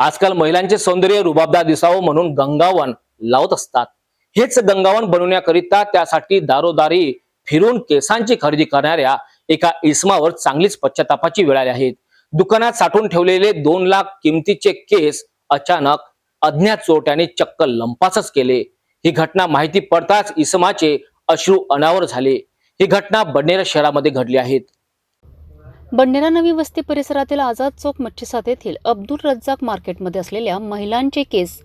आजकाल महिलांचे सौंदर्य रुबाबदार दिसावं म्हणून गंगावन लावत असतात. हेच गंगावन बनवण्याकरिता त्यासाठी दारोदारी फिरून केसांची खरेदी करणाऱ्या एका इसमावर चांगलीच पश्चातापाची वेळ आली आहे दुकानात साठवून ठेवलेले दोन लाख किमतीचे केस अचानक अज्ञात चोरट्याने चक्क लंपासच केले. ही घटना माहिती पडताच इसमाचे अश्रू अनावर झाले. ही घटना बडनेरा शहरामध्ये घडली आहेत बंडेरा नवी वस्ती परिसरातील आझाद चौक मच्छीसात येथील अब्दुल रज्जाक मार्केटमध्ये असलेल्या महिलांचे केस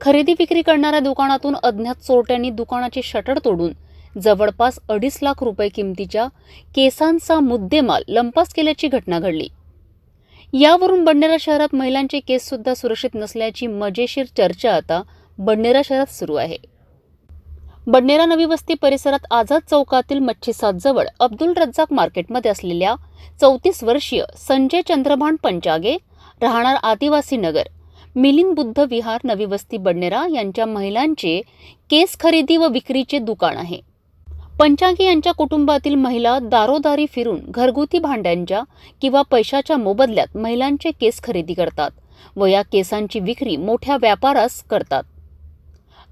खरेदी विक्री करणाऱ्या दुकानातून अज्ञात चोरट्यांनी दुकानाचे शटर तोडून जवळपास अडीच लाख रुपये किमतीच्या केसांचा मुद्देमाल लंपास केल्याची घटना घडली. यावरून बंडेरा शहरात महिलांचे केस सुद्धा सुरक्षित नसल्याची मजेशीर चर्चा आता बंडेरा शहरात सुरू आहे. बडनेरा नवी वस्ती परिसरात आझाद चौकातील मच्छीसातजवळ अब्दुल रज्जाक मार्केटमध्ये असलेल्या चौतीस वर्षीय संजय चंद्रभान पंचागे राहणार आदिवासी नगर. मिलिंद बुद्ध विहार नवी वस्ती बडनेरा यांच्या महिलांचे केस खरेदी व विक्रीचे दुकान आहे. पंचागे यांच्या कुटुंबातील महिला दारोदारी फिरून घरगुती भांड्यांच्या किंवा पैशाच्या मोबदल्यात महिलांचे केस खरेदी करतात व या केसांची विक्री मोठ्या व्यापारास करतात.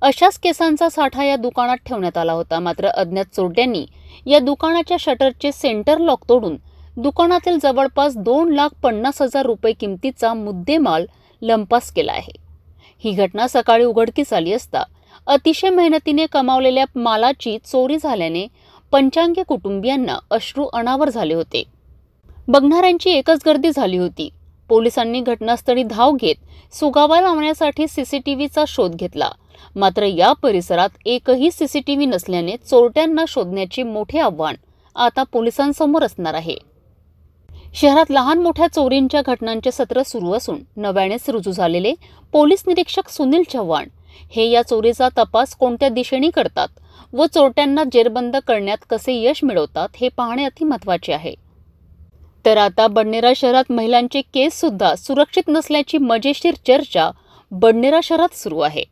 अशाच केसांचा साठा या दुकानात ठेवण्यात आला होता. मात्र अज्ञात चोरट्यांनी या दुकानाच्या शटरचे सेंटर लॉक तोडून दुकानातील जवळपास दोन लाख पन्नास हजार रुपये किमतीचा मुद्देमाल लंपास केला आहे. ही घटना सकाळी उघडकीस आली असता अतिशय मेहनतीने कमावलेल्या मालाची चोरी झाल्याने पंचांगी कुटुंबियांना अश्रू अनावर झाले होते. बघणाऱ्यांची एकच गर्दी झाली होती. पोलिसांनी घटनास्थळी धाव घेत सुगावा लावण्यासाठी सीसीटीव्हीचा शोध घेतला. मात्र या परिसरात एकही सीसीटीव्ही नसल्याने चोरट्यांना शोधण्याचे मोठे आव्हान आता पोलिसांसमोर असणार आहे. शहरात लहान मोठ्या चोरींच्या घटनांचे सत्र सुरू असून नव्यानेच रुजू झालेले पोलीस निरीक्षक सुनील चव्हाण हे या चोरीचा तपास कोणत्या दिशेने करतात व चोरट्यांना जेरबंद करण्यात कसे यश मिळवतात हे पाहणे अति महत्त्वाचे आहे. तर आता बडनेरा शहरात महिलांचे केससुद्धा सुरक्षित नसल्याची मजेशीर चर्चा बडनेरा शहरात सुरू आहे.